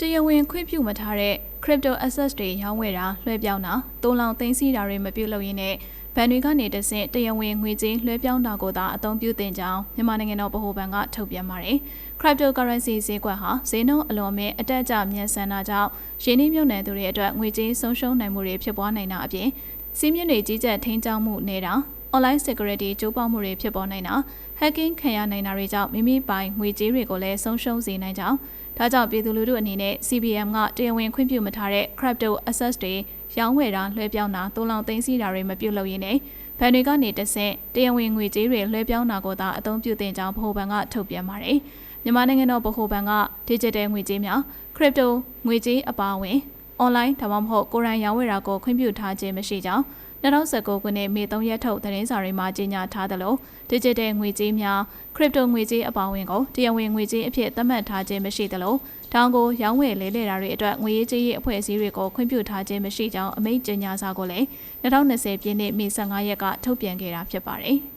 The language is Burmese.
တရားဝင်ခွင့်ပြုမထားတဲ့ crypto assets တွေရောင်းဝယ်တာလွှဲပြောင်းတာတိုးလောင်သိမ်းဆည်းတာတွေမပြုလုပ်ရင်းနဲ့ဘဏ်တွေကနေတဆင့်တရားဝင်ငွေကြေးလွှဲပြောင်းတာကိုသာအသုံးပြုသင့်ကြောင်းမြန်မာနိုင်ငံတော်ဗဟိုဘဏ်ကထုတ်ပြန်ပါတယ်။ cryptocurrency ဈေးကွက်ဟာဈေးနှုန်းအလွန်မဲ့အတက်အကျမြန်ဆန်တာကြောင့်ရင်းနှီးမြှုပ်နှံသူတွေအတွက်ငွေကြေးဆုံးရှုံးနိုင်မှုတွေဖြစ်ပွားနိုင်တာအပြင်စီးမြင့်တွေကြီးကြပ်ထိန်းကျောင်းမှုနေတာ online security ကျိုးပေါက်မှုတွေဖြစ်ပေါ်နိုင်တာ hacking ခံရနိုင်တာတွေကြောင့်မိမိပိုင်ငွေကြေးတွေကိုလည်းဆုံးရှုံးစေနိုင်ကြောင်းဒါကြောင့်ပြည်သူလူထုအနေနဲ့ CBM ကတရားဝင်ခွင့်ပြုမထားတဲ့ crypto assets တွေရောင်းဝယ်တာလွှဲပြောင်းတာတိုးလောင်သိမ်းဆည်းတာတွေမပြုလုပ်ရင်းနဲ့ဘဏ်တွေကနေတဆင့်တရားဝင်ငွေကြေးတွေလွှဲပြောင်းတာကိုသာအသုံးပြုသင့်ကြောင်းဗဟိုဘဏ်ကထုတ်ပြန်ပါတယ်မြန်မာနိုင်ငံတော်ဗဟိုဘဏ်က digital ငွေကြေးများ crypto ငွေကြေးအပါအဝင် online ဒါမှမဟုတ်ကိုယ်တိုင်ရောင်းဝယ်တာကိုခွင့်ပြုထားခြင်းမရှိကြောင်း 2019ခုနှစ်မေ3ရက်ထုတ်သတင်းစာတွေမှာကြေညာထားသလို digital ငွေကြေးများ crypto ငွေကြေးအပေါင်းဝင်ကိုတရားဝင်ငွေကြေးအဖြစ်သတ်မှတ်ထားခြင်းမရှိသလိုတောင်ကိုရောင်းဝယ်လဲလှယ်တာတွေအတွက်ငွေရေးကြေးရေးအဖွဲ့အစည်းတွေကိုခွင့်ပြုထားခြင်းမရှိကြောင်းအမိန့်ကြေညာစာကိုလည်း2020ပြည့်နှစ်မေ15ရက်ကထုတ်ပြန်ခဲ့တာဖြစ်ပါတယ်။